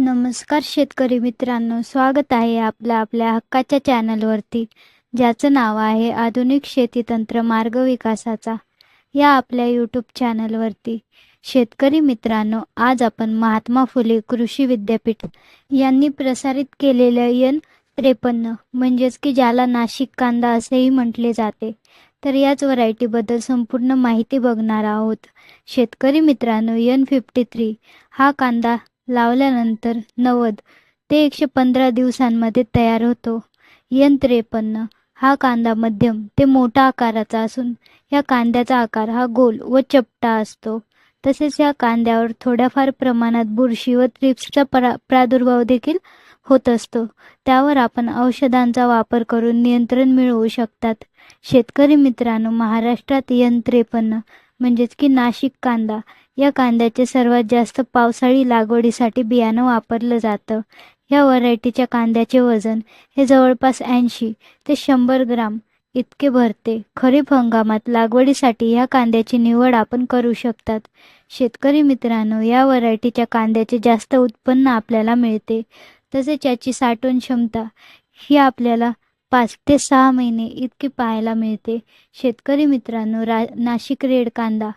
नमस्कार शेतकरी मित्रांनो स्वागत आहे आपलं आपल्या हक्काच्या चॅनलवरती ज्याचं नाव आहे आधुनिक शेतीतंत्र मार्ग विकासाचा. या आपल्या यूट्यूब चॅनलवरती शेतकरी मित्रांनो आज आपण महात्मा फुले कृषी विद्यापीठ यांनी प्रसारित केलेल्या यन त्रेपन्न म्हणजेच की ज्याला नाशिक कांदा असेही म्हटले जाते. तर याच व्हरायटीबद्दल संपूर्ण माहिती बघणार आहोत. शेतकरी मित्रांनो यन फिफ्टी थ्री हा कांदा लावल्यानंतर नव्वद ते एकशे पंधरा दिवसांमध्ये तयार होतो. यन त्रेपन्न हा कांदा मध्यम ते मोठा आकाराचा असून या कांद्याचा आकार हा गोल व चपटा असतो. तसेच या कांद्यावर थोड्याफार प्रमाणात बुरशी व थ्रिप्सचा प्रा प्रादुर्भाव देखील होत असतो. त्यावर आपण औषधांचा वापर करून नियंत्रण मिळवू शकतात. शेतकरी मित्रांनो महाराष्ट्रात यंत्रेपन्न म्हणजेच की नाशिक कांदा. या कांद्याचे सर्वात जास्त पावसाळी लागवडीसाठी बियाणं वापरलं जातं. या व्हरायटीच्या कांद्याचे वजन हे जवळपास ऐंशी ते शंभर ग्राम इतके भरते. खरीप हंगामात लागवडीसाठी ह्या कांद्याची निवड आपण करू शकतात. शेतकरी मित्रांनो या व्हरायटीच्या कांद्याचे जास्त उत्पन्न आपल्याला मिळते. तसेच याची साठवण क्षमता ही आपल्याला पाच ते सहा महिने इतकी पाहायला मिळते. शेतकरी मित्रांनो रा नाशिक रेड कांदा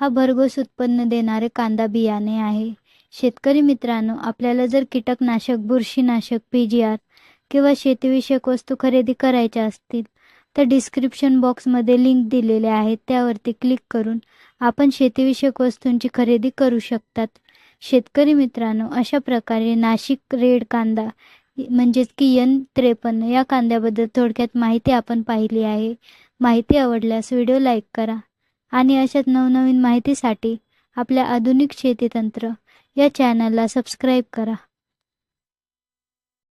हा भरघोस उत्पन्न देणारे कांदा बियाणे आहे. शेतकरी मित्रांनो आपल्याला जर कीटकनाशक बुरशीनाशक पी जी आर किंवा शेतीविषयक वस्तू खरेदी करायच्या असतील तर डिस्क्रिप्शन बॉक्समध्ये लिंक दिलेले आहेत. त्यावरती क्लिक करून आपण शेतीविषयक वस्तूंची खरेदी करू शकतात. शेतकरी मित्रांनो अशा प्रकारे नाशिक रेड कांदा म्हणजेच की यन त्रेपन्न या कांद्याबद्दल थोडक्यात माहिती आपण पाहिली आहे. माहिती आवडल्यास व्हिडिओ लाईक करा आणि अशाच नवनवीन माहितीसाठी आपल्या आधुनिक शेतीतंत्र या चॅनलला सबस्क्राईब करा.